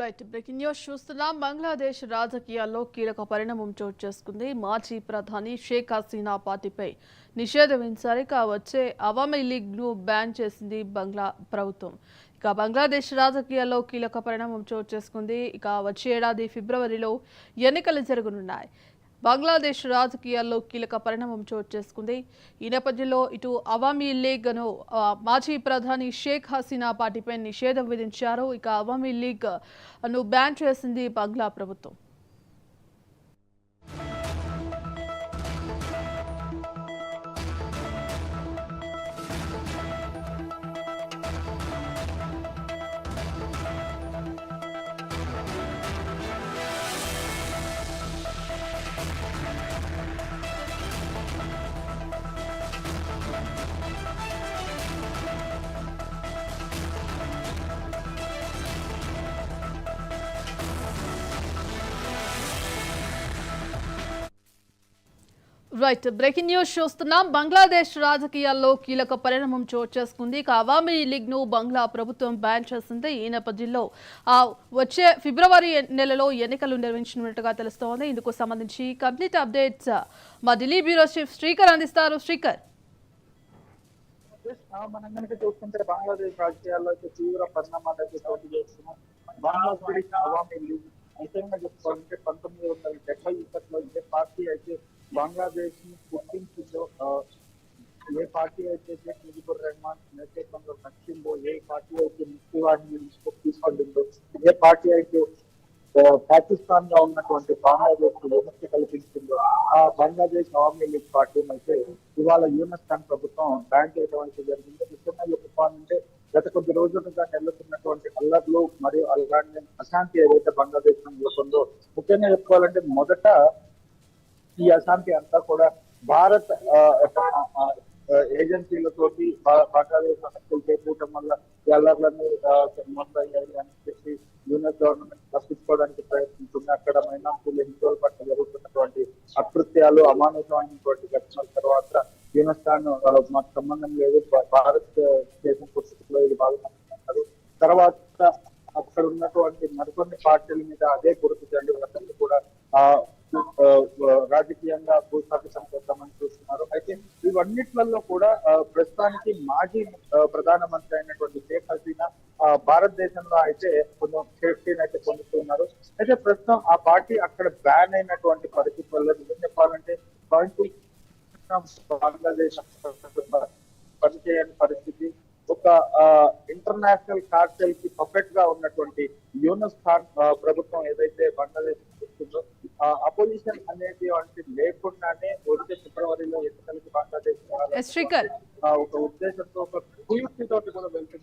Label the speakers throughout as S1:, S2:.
S1: Right. Breaking news చూస్తున్నాం. బంగ్లాదేశ్ రాజకీయాల్లో కీలక పరిణామం చోటు చేసుకుంది. మాజీ ప్రధాని షేక్ హసీనా పార్టీపై నిషేధం విధించారు ఇక వచ్చే అవామీ లీగ్ను బ్యాన్ చేసింది బంగ్లా ప్రభుత్వం. ఇక బంగ్లాదేశ్ రాజకీయాల్లో కీలక పరిణామం చోటు చేసుకుంది. ఇక వచ్చే ఏడాది ఫిబ్రవరిలో ఎన్నికలు జరగనున్నాయి. బంగ్లాదేశ్ రాజకీయాల్లో కీలక పరిణామం చోటు చేసుకుంది. ఈ నేపథ్యంలో ఇటు అవామీ లీగ్ను మాజీ ప్రధాని షేక్ హసీనా పార్టీపై నిషేధం విధించారు. ఇక అవామీ లీగ్ను బ్యాన్ చేసింది బంగ్లా ప్రభుత్వం. రైట్ బ్రేకింగ్ న్యూస్ చూస్తున్నాం. బంగ్లాదేశ్ రాజకీయాల్లో కీలక పరిణామం చోటు చేసుకుంది. ఇక అవామీ లీగ్ను బంగ్లా ప్రభుత్వం బ్యాన్ చేసింది. ఈ నేపథ్యంలో ఆ, వచ్చే ఫిబ్రవరి నెలలో ఎన్నికలు నిర్వహించినట్టుగా తెలుస్తోంది. ఇందుకు సంబంధించి కంప్లీట్ అప్డేట్స్ మా ఢిల్లీ బ్యూరో చీఫ్ శ్రీకర్ అందిస్తారు. శ్రీకర్.
S2: మనం కనుక చూసుకుంటే బంగ్లాదేశ్ రాజకీయాల్లో అయితే తీవ్ర పరిణామాలు అయితే చోటు చేస్తున్నాం బంగ్లాదేశ్ అవామీ లీగ్ ముఖ్యంగా చెప్పుకోవాలంటే పంతొమ్మిది వందల డెబ్బై ఒకటిలో ఏ పార్టీ అయితే బంగ్లాదేశ్ని గుర్తించిందో ఏ పార్టీ అయితే షేక్ ముజిబుర్ రెహమాన్ నేతృత్వంలో నచ్చిందో ఏ పార్టీ అయితే ముఖ్యవాడిని తీసుకుంటుందో ఏ పార్టీ అయితే పాకిస్తాన్లో ఉన్నటువంటి బంగ్లాదేశ్కు విముక్తి కల్పిస్తుందో ఆ బంగ్లాదేశ్ అవామీ లీగ్ పార్టీ అయితే ఇవాళ యూఎస్ ఖాన్ ప్రభుత్వం బ్యాన్ చేయడం అయితే జరిగింది. ముఖ్యంగా చెప్పుకోవాలంటే గత కొద్ది రోజులుగా నెలకొన్నటువంటి అల్లర్లు మరియు అలాంటి అశాంతి ఏదైతే బంగ్లాదేశ్లో నెలకొందో ముఖ్యంగా చెప్పుకోవాలంటే మొదట ఈ అశాంతి అంతా కూడా భారత్ ఏజెన్సీలతోటి బంగ్లాదేశ్ హక్కులు చేపూడటం వల్ల ఈ అల్లర్లన్నీ మొదలయ్యాయి అని చెప్పి యూనియన్ గవర్నమెంట్ తప్పించుకోవడానికి ప్రయత్నిస్తుంది అక్కడ అకృత్యాలు అమానుషమైనటువంటి ఘటనల తర్వాత దీనస్థానం మాకు సంబంధం లేదు. భారత్ దేశం పుస్తకంలో ఇది భాగమంటున్నారు తర్వాత అక్కడ ఉన్నటువంటి మరికొన్ని పార్టీల మీద అదే గుర్తు చల్లి వాళ్ళందరూ కూడా ఆ రాజకీయంగా భూస్థాపితం చేద్దామని చూస్తున్నారు. అయితే ఇవన్నిట్లలో కూడా ప్రస్తుతానికి మాజీ ప్రధానమంత్రి అయినటువంటి షేక్ హసీనా ఆ, భారతదేశంలో అయితే కొంచెం సేఫ్టీని అయితే పొందుతున్నారు. అయితే ప్రస్తుతం ఆ పార్టీ అక్కడ బ్యాన్ అయినటువంటి పరిస్థితి బంగ్లాదేశ్ పనిచేయని పరిస్థితి. ఒక ఇంటర్నేషనల్ కార్టెల్కి పర్ఫెక్ట్గా ఉన్నటువంటి యూనస్ ఖాన్ ప్రభుత్వం ఏదైతే బంగ్లాదేశ్ చేస్తుందో అపోజిషన్ అనేది వంటి లేకుండానే వచ్చే ఫిబ్రవరిలో ఎన్నికలకి బంగ్లాదేశ్ ఒక ఉద్దేశంతో ఒక కుయుక్తితోటి కూడా వెళ్తుంది.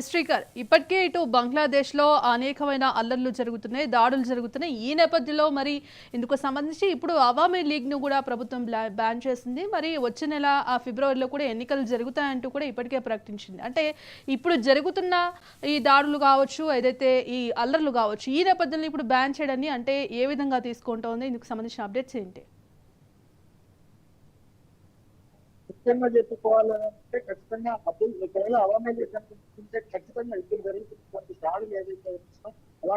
S1: శ్రీకర్ ఇప్పటికే ఇటు బంగ్లాదేశ్లో అనేకమైన అల్లర్లు జరుగుతున్నాయి దాడులు జరుగుతున్నాయి. ఈ నేపథ్యంలో మరి ఇందుకు సంబంధించి ఇప్పుడు అవామీ లీగ్ను కూడా ప్రభుత్వం బ్లా- బ్యాన్ చేసింది. మరి వచ్చే నెల ఆ ఫిబ్రవరిలో కూడా ఎన్నికలు జరుగుతాయంటూ కూడా ఇప్పటికే ప్రకటించింది. అంటే ఇప్పుడు జరుగుతున్న ఈ దాడులు కావచ్చు ఏదైతే ఈ అల్లర్లు కావచ్చు ఈ నేపథ్యంలో ఇప్పుడు బ్యాన్ చేయడాన్ని అంటే ఏ విధంగా తీసుకుంటోంది? ఇందుకు సంబంధించిన అప్డేట్స్ ఏంటి?
S2: ముఖ్యంగా చెప్పుకోవాలంటే ఖచ్చితంగా అప్పుడు ఒకవేళ అవామీ లీగ్ ఖచ్చితంగా ఇప్పుడు జరుగుతున్నటువంటి దాడులు ఏదైతే ఉంటుందో కూడా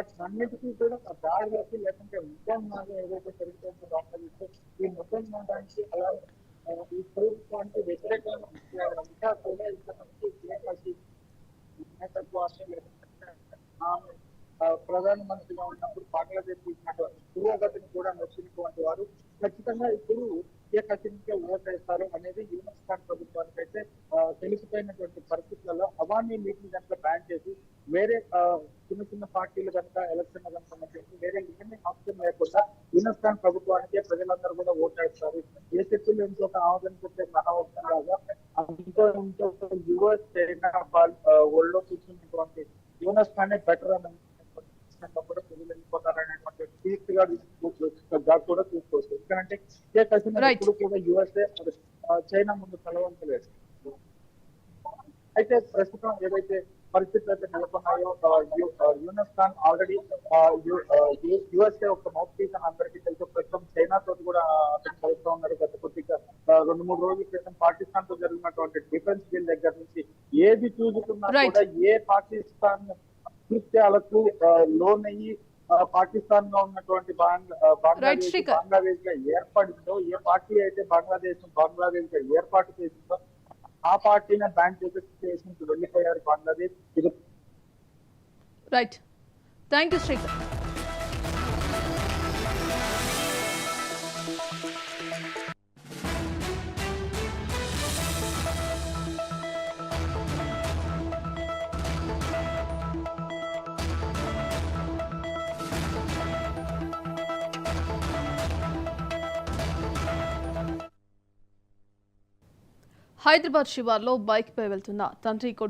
S2: ఆ దాడులకి లేకుంటే ఉద్యమాలు ఏదైతే జరుగుతుందో దాంట్లో ఈ ఉద్యమానికి అలా ఆ, ఈ ప్రభుత్వానికి వ్యతిరేకంగా ఇంకా కూడా ఇక్కడ ఆమె ప్రధానమంత్రిగా ఉన్నప్పుడు బంగ్లాదేశ్ ఇచ్చినటువంటి పురోగతిని కూడా నచ్చినటువంటి వారు ఖచ్చితంగా ఇప్పుడు ఏ కఠినంగా ఓటేస్తారు అనేది యూనస్ ప్రభుత్వానికి అయితే తెలిసిపోయినటువంటి పరిస్థితులలో అవామీ మీటింగ్ కనుక బ్యాన్ చేసి వేరే చిన్న చిన్న పార్టీలు కనుక ఎలక్షన్ కనుక వేరే ఏమీ ఆప్షన్ లేకుండా యూనస్ ప్రభుత్వానికే ప్రజలందరూ కూడా ఓటేస్తారు. ఏ శక్తులు ఇంకొక ఆమోదించుకుంటే మహావతం లాగా ఇంకో ఇంకొక యువ చైనా ఒళ్ళో కూర్చున్నటువంటి యూనస్ బెటర్ అని ఖచ్చితంగా కూడా ప్రజలు పూర్తిగా తీసుకోవచ్చు కూడా చూసుకోవచ్చు ఎందుకంటే
S1: Right.
S2: ఇప్పుడు కూడా యుఎస్ఏ చైనా ముందు కలవంతలేదు అయితే ప్రస్తుతం ఏదైతే పరిస్థితులు అయితే నెలకొన్నాయో యూనస్ ఖాన్ ఆల్రెడీ యుఎస్ఏ ఒక మౌత్ పీస్ అని అందరికీ తెలుసు ప్రస్తుతం చైనా తోటి కూడా అతను కలుస్తూ ఉన్నారు గత కొద్దిగా రెండు మూడు రోజుల క్రితం పాకిస్తాన్తో జరిగినటువంటి డిఫెన్స్ బిల్ దగ్గర నుంచి ఏది చూసుకున్నా. కూడా ఏ పాకిస్తాన్ కృత్యాలకు ఆ, లోనయ్యి ఆ, పాకిస్తాన్లో ఉన్నటువంటి బంగ్లాదేశ్. బంగ్లాదేశ్గా ఏర్పడిందో ఏ పార్టీ అయితే బంగ్లాదేశ్ బంగ్లాదేశ్గా ఏర్పాటు చేసిందో ఆ పార్టీని బ్యాన్ చేసే వెళ్ళిపోయారు Bangladesh.
S1: Right. Thank you Srikar Hyderabad శివార్లో bike పై వెళ్తున్న తండ్రి కొడుకు